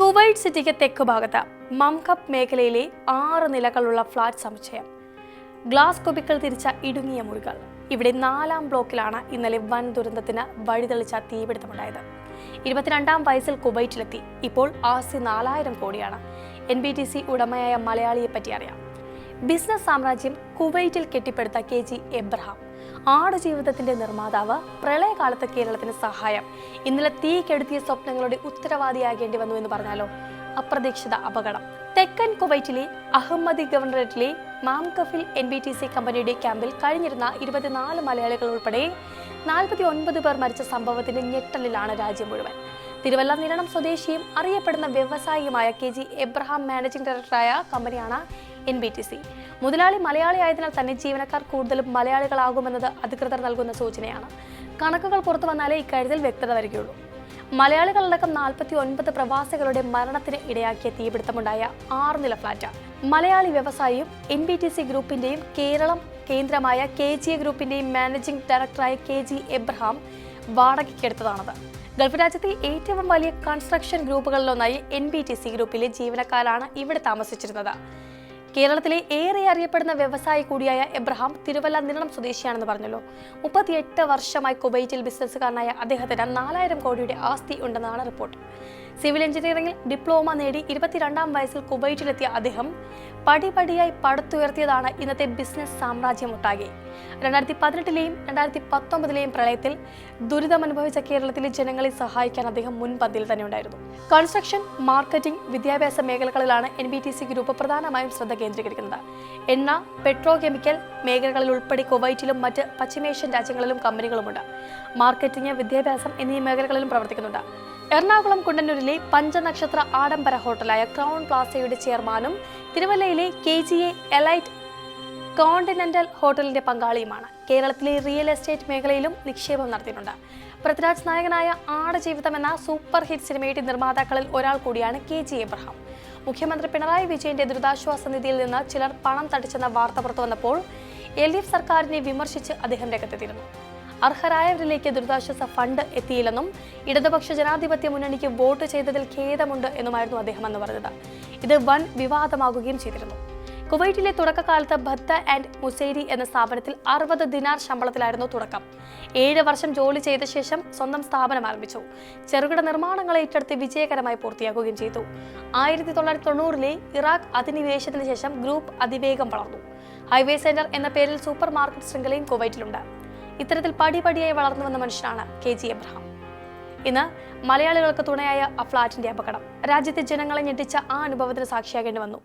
Kuwait സിറ്റിക്ക് തെക്ക് ഭാഗത്ത് മംകപ്പ് മേഖലയിലെ ആറ് നിലകളുള്ള ഫ്ലാറ്റ് സമുച്ചയം. ഗ്ലാസ് കുപ്പികൾ തിരിച്ച ഇടുങ്ങിയ മുറികൾ. ഇവിടെ നാലാം ബ്ലോക്കിലാണ് ഇന്നലെ വൻ ദുരന്തത്തിന് വഴിതെളിച്ച തീപിടുത്തമുണ്ടായത്. ഇരുപത്തിരണ്ടാം വയസ്സിൽ കുവൈറ്റിലെത്തി. ഇപ്പോൾ ആസ്തി നാലായിരം കോടിയാണ്. എൻ ബി ടി സി ഉടമയായ മലയാളിയെ പറ്റി അറിയാം. ബിസിനസ് സാമ്രാജ്യം കുവൈറ്റിൽ കെട്ടിപ്പടുത്ത കെ ജി എബ്രഹാം. ആടുജീവിതത്തിന്റെ നിർമ്മാതാവ് പ്രളയകാലത്ത് കേരളത്തിന് സഹായം. ഇന്നലെ തീ കെടുത്തിയ സ്വപ്നങ്ങളുടെ ഉത്തരവാദിയാകേണ്ടി വന്നു എന്ന് പറഞ്ഞാലോ? അപ്രതീക്ഷിത അപകടം. തെക്കൻ കുവൈറ്റിലെ അഹമ്മദി ഗവർണറേറ്റിലെ മാംകഫിൽ എൻ ബി ടി സി കമ്പനിയുടെ ക്യാമ്പിൽ കഴിഞ്ഞിരുന്ന ഇരുപത്തിനാല് മലയാളികൾ ഉൾപ്പെടെ നാൽപ്പത്തി ഒൻപത് പേർ മരിച്ച സംഭവത്തിന്റെ ഞെട്ടലിലാണ് രാജ്യം മുഴുവൻ. തിരുവല്ല നിരണം സ്വദേശിയും അറിയപ്പെടുന്ന വ്യവസായിയുമായ കെ ജി എബ്രഹാം മാനേജിംഗ് ഡയറക്ടറായ കമ്പനിയാണ് എൻ ബി ടി സി മുതലാളി മലയാളി ആയതിനാൽ തന്നെ ജീവനക്കാർ കൂടുതലും മലയാളികളാകുമെന്നത് അധികൃതർ നൽകുന്ന സൂചനയാണ്. കണക്കുകൾ പുറത്തു വന്നാലേ ഇക്കാര്യത്തിൽ വ്യക്തത വരികയുള്ളൂ. മലയാളികളടക്കം നാൽപ്പത്തി ഒൻപത് പ്രവാസികളുടെ മരണത്തിന് ഇടയാക്കിയ തീപിടുത്തമുണ്ടായ ആറ് നില ഫ്ളാറ്റ് മലയാളി വ്യവസായിയും എൻ ബി ടി സി ഗ്രൂപ്പിന്റെയും കേരളം കേന്ദ്രമായ കെ ജി എ ഗ്രൂപ്പിന്റെയും മാനേജിംഗ് ഡയറക്ടറായ കെ ജി എബ്രഹാം വാടകയ്ക്കെടുത്തതാണത്. ഗൾഫ് രാജ്യത്തെ ഏറ്റവും വലിയ കൺസ്ട്രക്ഷൻ ഗ്രൂപ്പുകളിലൊന്നായി എൻ ബി ടി സി ഗ്രൂപ്പിലെ ജീവനക്കാരാണ് ഇവിടെ താമസിച്ചിരുന്നത്. കേരളത്തിലെ ഏറെ അറിയപ്പെടുന്ന വ്യവസായി കൂടിയായ എബ്രഹാം തിരുവല്ല നിരണം സ്വദേശിയാണെന്ന് പറഞ്ഞല്ലോ. മുപ്പത്തിയെട്ട് വർഷമായി കുവൈറ്റിൽ ബിസിനസ്സുകാരനായ അദ്ദേഹത്തിന് നാലായിരം കോടിയുടെ ആസ്തി ഉണ്ടെന്നാണ് റിപ്പോർട്ട്. സിവിൽ എഞ്ചിനീയറിംഗിൽ ഡിപ്ലോമ നേടി ഇരുപത്തിരണ്ടാം വയസ്സിൽ കുവൈറ്റിലെത്തിയ അദ്ദേഹം പടിപടിയായി പടുത്തുയർത്തിയതാണ് ഇന്നത്തെ ബിസിനസ് സാമ്രാജ്യം ഒട്ടാകെ. രണ്ടായിരത്തി പതിനെട്ടിലെയും രണ്ടായിരത്തി പത്തൊമ്പതിലെയും പ്രളയത്തിൽ ദുരിതമനുഭവിച്ച കേരളത്തിലെ ജനങ്ങളെ സഹായിക്കാൻ അദ്ദേഹം മുൻപന്തിയിൽ തന്നെ ഉണ്ടായിരുന്നു കൺസ്ട്രക്ഷൻ മാർക്കറ്റിംഗ് വിദ്യാഭ്യാസ മേഖലകളിലാണ് N B T C group പ്രധാനമായും ശ്രദ്ധ കേന്ദ്രീകരിക്കുന്നത്. എണ്ണ പെട്രോ കെമിക്കൽ മേഖലകളിൽ ഉൾപ്പെടെ കുവൈറ്റിലും മറ്റ് പശ്ചിമേഷ്യൻ രാജ്യങ്ങളിലും കമ്പനികളുമുണ്ട്. മാർക്കറ്റിംഗ് വിദ്യാഭ്യാസം എന്നീ മേഖലകളിലും പ്രവർത്തിക്കുന്നുണ്ട്. എറണാകുളം കുണ്ടന്നൂരിലെ പഞ്ചനക്ഷത്ര ആഡംബര ഹോട്ടലായ ക്രൗൺ പ്ലാസയുടെ ചെയർമാനും തിരുവല്ലയിലെ K G A Elite Continental ഹോട്ടലിന്റെ പങ്കാളിയുമാണ്. കേരളത്തിലെ റിയൽ എസ്റ്റേറ്റ് മേഖലയിലും നിക്ഷേപം നടത്തിയിട്ടുണ്ട്. പൃഥ്വിരാജ് നായകനായ ആടജീവിതം എന്ന സൂപ്പർ ഹിറ്റ് സിനിമയുടെ നിർമ്മാതാക്കളിൽ ഒരാൾ കൂടിയാണ് കെ ജി എബ്രഹാം. മുഖ്യമന്ത്രി പിണറായി വിജയന്റെ ദുരിതാശ്വാസ നിധിയിൽ നിന്ന് ചിലർ പണം തട്ടിച്ചെന്ന വാർത്ത പുറത്തുവന്നപ്പോൾ എൽ ഡി എഫ് സർക്കാരിനെ വിമർശിച്ച് അദ്ദേഹം രംഗത്തെത്തിയിരുന്നു. അർഹരായവരിലേക്ക് ദുരിതാശ്വാസ ഫണ്ട് എത്തിയില്ലെന്നും ഇടതുപക്ഷ ജനാധിപത്യ മുന്നണിക്ക് വോട്ട് ചെയ്തതിൽ ഖേദമുണ്ട് എന്നുമായിരുന്നു അദ്ദേഹം എന്ന് പറഞ്ഞത്. ഇത് വൻ വിവാദമാകുകയും ചെയ്തിരുന്നു. കുവൈറ്റിലെ തുടക്കകാലത്ത് ഭത്ത ആൻഡ് മുസേരി എന്ന സ്ഥാപനത്തിൽ അറുപത് ദിനാർ ശമ്പളത്തിലായിരുന്നു തുടക്കം. ഏഴ് വർഷം ജോലി ചെയ്ത ശേഷം സ്വന്തം സ്ഥാപനം ആരംഭിച്ചു. ചെറുകിട നിർമ്മാണങ്ങൾ ഏറ്റെടുത്ത് വിജയകരമായി പൂർത്തിയാക്കുകയും ചെയ്തു. ആയിരത്തി തൊള്ളായിരത്തി തൊണ്ണൂറിലെ ഇറാഖ് അധിനിവേശത്തിന് ശേഷം ഗ്രൂപ്പ് അതിവേഗം വളർന്നു. ഹൈവേ സെന്റർ എന്ന പേരിൽ സൂപ്പർ മാർക്കറ്റ് ശൃംഖലയും കുവൈറ്റിലുണ്ട്. ഇത്തരത്തിൽ പടിപടിയായി വളർന്നു വന്ന മനുഷ്യനാണ് കെ ജി എബ്രഹാം ഇന്ന് മലയാളികൾക്ക് തുണയായ ആ ഫ്ളാറ്റിന്റെ അപകടം. രാജ്യത്തെ ജനങ്ങളെ ഞെട്ടിച്ച ആ അനുഭവത്തിന് സാക്ഷിയാകേണ്ടി വന്നു.